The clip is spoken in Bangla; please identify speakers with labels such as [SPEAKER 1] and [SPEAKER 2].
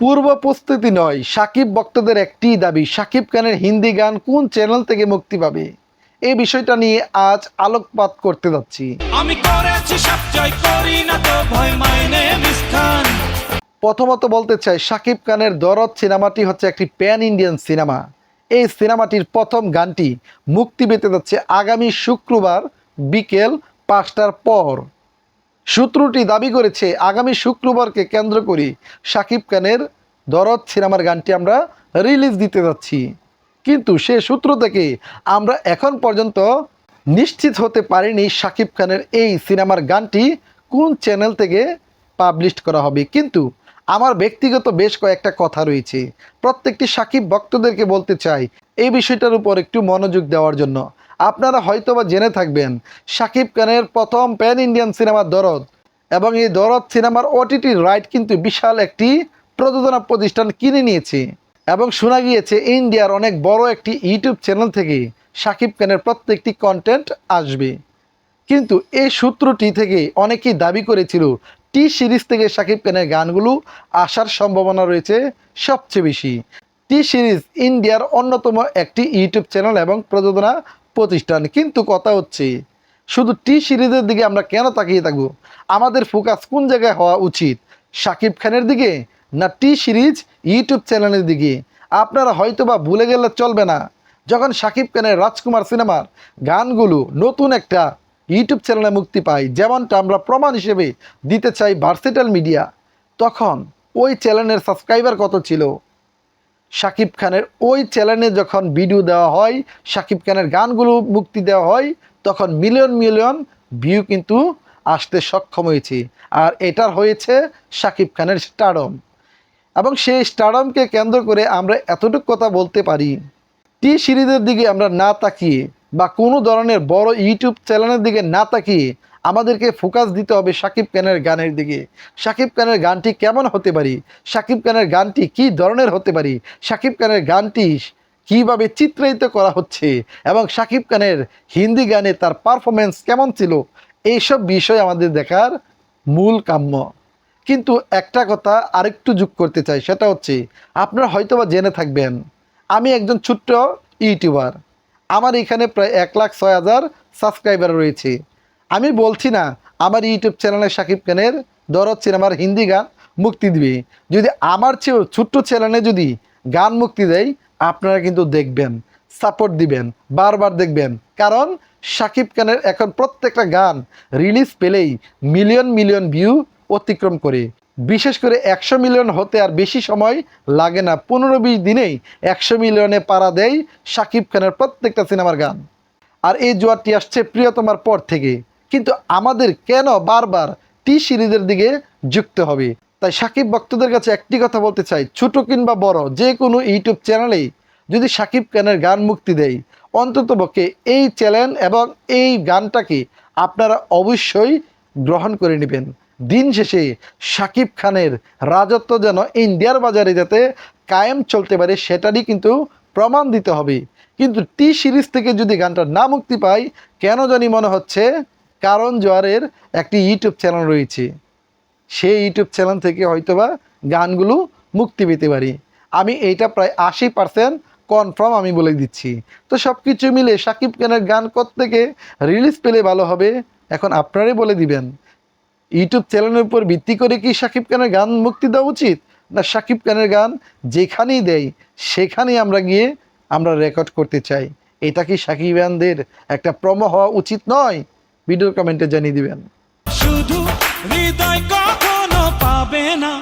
[SPEAKER 1] পূর্ব প্রস্তুতি নয়। সাকিব ভক্তদের একটি দাবি সাকিব খানের হিন্দি গান কোন চ্যানেল থেকে মুক্তি পাবে? এই বিষয়টা নিয়ে আজ আলোকপাত করতে যাচ্ছি।
[SPEAKER 2] আমি করেছি করি না তো ভয় মাইনে মিসখান
[SPEAKER 1] প্রথমত বলতে চাই সাকিব খানের দরদ সিনেমাটি হচ্ছে একটি প্যান ইন্ডিয়ান সিনেমা এই সিনেমাটির প্রথম গানটি মুক্তি পেতে যাচ্ছে আগামী শুক্রবার বিকেল পাঁচটার পর। সূত্রটি দাবি করেছে, আগামী শুক্রবারকে কেন্দ্র করে সাকিব খানের দরদ সিনেমার গানটি আমরা রিলিজ দিতে যাচ্ছি। কিন্তু সে সূত্র থেকে আমরা এখন পর্যন্ত নিশ্চিত হতে পারিনি সাকিব খানের এই সিনেমার গানটি কোন চ্যানেল থেকে পাবলিশ করা হবে। কিন্তু আমার ব্যক্তিগত বেশ কয়েকটা কথা রয়েছে। প্রত্যেকটি সাকিব ভক্তদেরকে বলতে চাই, এই বিষয়টার উপর একটু মনোযোগ দেওয়ার জন্য। আপনারা হয়তো বা জেনে থাকবেন সাকিব খানের প্রথম প্যান ইন্ডিয়ান সিনেমা দরদ। এবং এই দরদ সিনেমার ওটিটি রাইট কিন্তু বিশাল একটি প্রযোজনা প্রতিষ্ঠান কিনে নিয়েছে। এবং শোনা গিয়েছে ইন্ডিয়ার অনেক বড় একটি ইউটিউব চ্যানেল থেকে সাকিব খানের প্রত্যেকটি কন্টেন্ট আসবে। কিন্তু এই সূত্রটি থেকে অনেকেই দাবি করেছিল টি সিরিজ থেকে সাকিব খানের গানগুলো আসার সম্ভাবনা রয়েছে সবচেয়ে বেশি। টি সিরিজ ইন্ডিয়ার অন্যতম একটি ইউটিউব চ্যানেল এবং প্রযোজনা প্রতিষ্ঠান। কিন্তু কথা হচ্ছে, শুধু টি সিরিজের দিকে আমরা কেন তাকিয়ে থাকব? আমাদের ফোকাস কোন জায়গায় হওয়া উচিত? সাকিব খানের দিকে না টি সিরিজ ইউটিউব চ্যানেলের দিকে? আপনারা হয়তোবা ভুলে গেলে চলবে না। যখন সাকিব খানের রাজকুমার সিনেমার গানগুলো নতুন একটা ইউটিউব চ্যানেলে মুক্তি পায়, যেমনটা আমরা প্রমাণ হিসেবে দিতে চাই ভার্সিটাল মিডিয়া, তখন ওই চ্যানেলের সাবস্ক্রাইবার কত ছিল? শাকিব খানের ওই চ্যানেলে যখন ভিডিও দেওয়া হয়, শাকিব খানের গানগুলো মুক্তি দেওয়া হয়, তখন মিলিয়ন মিলিয়ন ভিউ কিন্তু আসতে সক্ষম হয়েছে। আর এটার হয়েছে শাকিব খানের স্টারডম এবং সেই স্টারডমকে কেন্দ্র করে আমরা এতটুকু কথা বলতে পারি। টি সিরিজের দিকে আমরা না তাকিয়ে বা কোনো ধরনের বড় ইউটিউব চ্যানেলের দিকে না তাকিয়ে আমাদেরকে ফোকাস দিতে হবে সাকিব খানের গানের দিকে। সাকিব খানের গানটি কেমন হতে পারি? সাকিব খানের গানটি কি ধরনের হতে পারি? সাকিব খানের গানটি কীভাবে চিত্রায়িত করা হচ্ছে? এবং সাকিব খানের হিন্দি গানে তার পারফরমেন্স কেমন ছিল? এইসব বিষয় আমাদের দেখার মূল কাম্য। কিন্তু একটা কথা আরেকটু যোগ করতে চাই, সেটা হচ্ছে আপনারা হয়তোবা জেনে থাকবেন, আমি একজন ছোট্ট ইউটিউবার। আমার এখানে প্রায় এক লাখ ছয় হাজার সাবস্ক্রাইবার রয়েছে। আমি বলছি না, আমার ইউটিউব চ্যানেলে সাকিব খানের দরদ সিনেমার হিন্দি গান মুক্তি দিবে। যদি আমার চেয়েও ছোট্ট চ্যানেলে যদি গান মুক্তি দেয়, আপনারা কিন্তু দেখবেন সাপোর্ট দিবেন, বারবার দেখবেন। কারণ সাকিব খানের এখন প্রত্যেকটা গান রিলিজ পেলেই মিলিয়ন মিলিয়ন ভিউ অতিক্রম করে। বিশেষ করে একশো মিলিয়ন হতে আর বেশি সময় লাগে না। পনেরো, বিশ দিনেই একশো মিলিয়নে পাড়া দেয় সাকিব খানের প্রত্যেকটা সিনেমার গান। আর এই জোয়ারটি আসছে প্রিয়তমার পর থেকে। কিন্তু আমাদের কেন বারবার টি সিরিজের দিকে যুক্ত হবে? তাই সাকিব ভক্তদের কাছে একটি কথা বলতে চাই, ছোট কিংবা বড়, যে কোনো ইউটিউব চ্যানেলেই যদি সাকিব খানের গান মুক্তি দেয় অন্ততপক্ষে এই চ্যানেল এবং এই গানটাকে আপনারা অবশ্যই গ্রহণ করে নেবেন। দিন শেষে সাকিব খানের রাজত্ব যেন ইন্ডিয়ার বাজারে যাতে কায়েম চলতে পারে, সেটারই কিন্তু প্রমাণ দিতে হবে। কিন্তু টি সিরিজ থেকে যদি গানটা না মুক্তি পায়, কেন জানি মনে হচ্ছে কারণ জোয়ারের একটি ইউটিউব চ্যানেল রয়েছে। সেই ইউটিউব চ্যানেল থেকে হয়তোবা গানগুলো মুক্তি পেতে পারি। আমি এইটা প্রায় আশি পার্সেন্ট কনফার্ম আমি বলে দিচ্ছি। তো সব কিছু মিলে সাকিব খানের গান থেকে রিলিজ পেলে ভালো হবে, এখন আপনারাই বলে দিবেন। ইউটিউব চ্যানেলের উপর ভিত্তি করে কি সাকিব খানের গান মুক্তি দেওয়া উচিত? না সাকিব খানের গান যেখানেই দেয়, সেখানেই আমরা গিয়ে আমরা রেকর্ড করতে চাই। এটা কি সাকিব সাকিবানদের একটা প্রমো হওয়া উচিত নয়? ভিডিও কমেন্টে জানিয়ে দিবেন।
[SPEAKER 2] শুধু হৃদয় কখনো পাবে না।